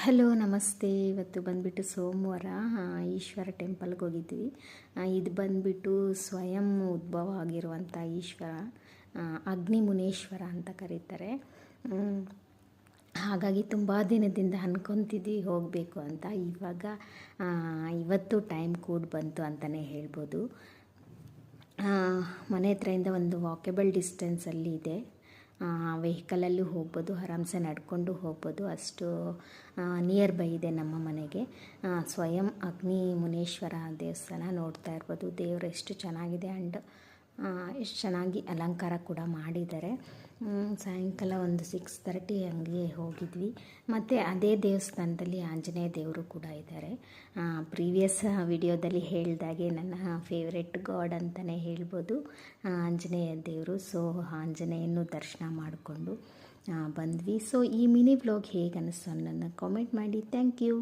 Hello, ನಮಸ್ತೆ. ಇವತ್ತು ಬಂದುಬಿಟ್ಟು ಸೋಮವಾರ ಈಶ್ವರ ಟೆಂಪಲ್ಗೆ ಹೋಗಿದ್ವಿ. ಇದು ಬಂದುಬಿಟ್ಟು ಸ್ವಯಂ ಉದ್ಭವ ಆಗಿರುವಂಥ ಈಶ್ವರ ಅಗ್ನಿ ಮುನೇಶ್ವರ ಅಂತ ಕರೀತಾರೆ. ಹಾಗಾಗಿ ತುಂಬ ದಿನದಿಂದ ಅನ್ಕೊತಿದ್ವಿ ಹೋಗಬೇಕು ಅಂತ. ಇವಾಗ ಇವತ್ತು ಟೈಮ್ ಕೂಡ ಬಂತು ಅಂತಲೇ ಹೇಳ್ಬೋದು. ಮನೆ ಹತ್ರದಿಂದ ಒಂದು ವಾಕೆಬಲ್ ಡಿಸ್ಟೆನ್ಸಲ್ಲಿ ಇದೆ. ವೆಹಿಕಲಲ್ಲೂ ಹೋಗ್ಬೋದು, ಆರಾಮ್ಸೆ ನಡ್ಕೊಂಡು ಹೋಗ್ಬೋದು. ಅಷ್ಟು ನಿಯರ್ ಬೈ ಇದೆ ನಮ್ಮ ಮನೆಗೆ. ಸ್ವಯಂ ಅಗ್ನಿ ಮುನೇಶ್ವರ ದೇವಸ್ಥಾನ ನೋಡ್ತಾ ಇರ್ಬೋದು. ದೇವರು ಎಷ್ಟು ಚೆನ್ನಾಗಿದೆ. ಆ್ಯಂಡ್ ಎಷ್ಟು ಚೆನ್ನಾಗಿ ಅಲಂಕಾರ ಕೂಡ ಮಾಡಿದ್ದಾರೆ. ಸಾಯಂಕಾಲ ಒಂದು ಸಿಕ್ಸ್ ತರ್ಟಿ ಹಂಗೆ ಹೋಗಿದ್ವಿ. ಮತ್ತು ಅದೇ ದೇವಸ್ಥಾನದಲ್ಲಿ ಆಂಜನೇಯ ದೇವರು ಕೂಡ ಇದ್ದಾರೆ. ಪ್ರೀವಿಯಸ್ ವಿಡಿಯೋದಲ್ಲಿ ಹೇಳಿದಾಗೆ ನನ್ನ ಫೇವ್ರೆಟ್ ಗಾಡ್ ಅಂತಲೇ ಹೇಳ್ಬೋದು ಆಂಜನೇಯ ದೇವರು. ಸೊ ಆಂಜನೇಯನ್ನು ದರ್ಶನ ಮಾಡಿಕೊಂಡು ಬಂದ್ವಿ. ಸೊ ಈ ಮಿನಿ ಬ್ಲಾಗ್ ಹೇಗೆ ಅನ್ನಿಸ್ತು ನನ್ನ ಕಾಮೆಂಟ್ ಮಾಡಿ. Thank you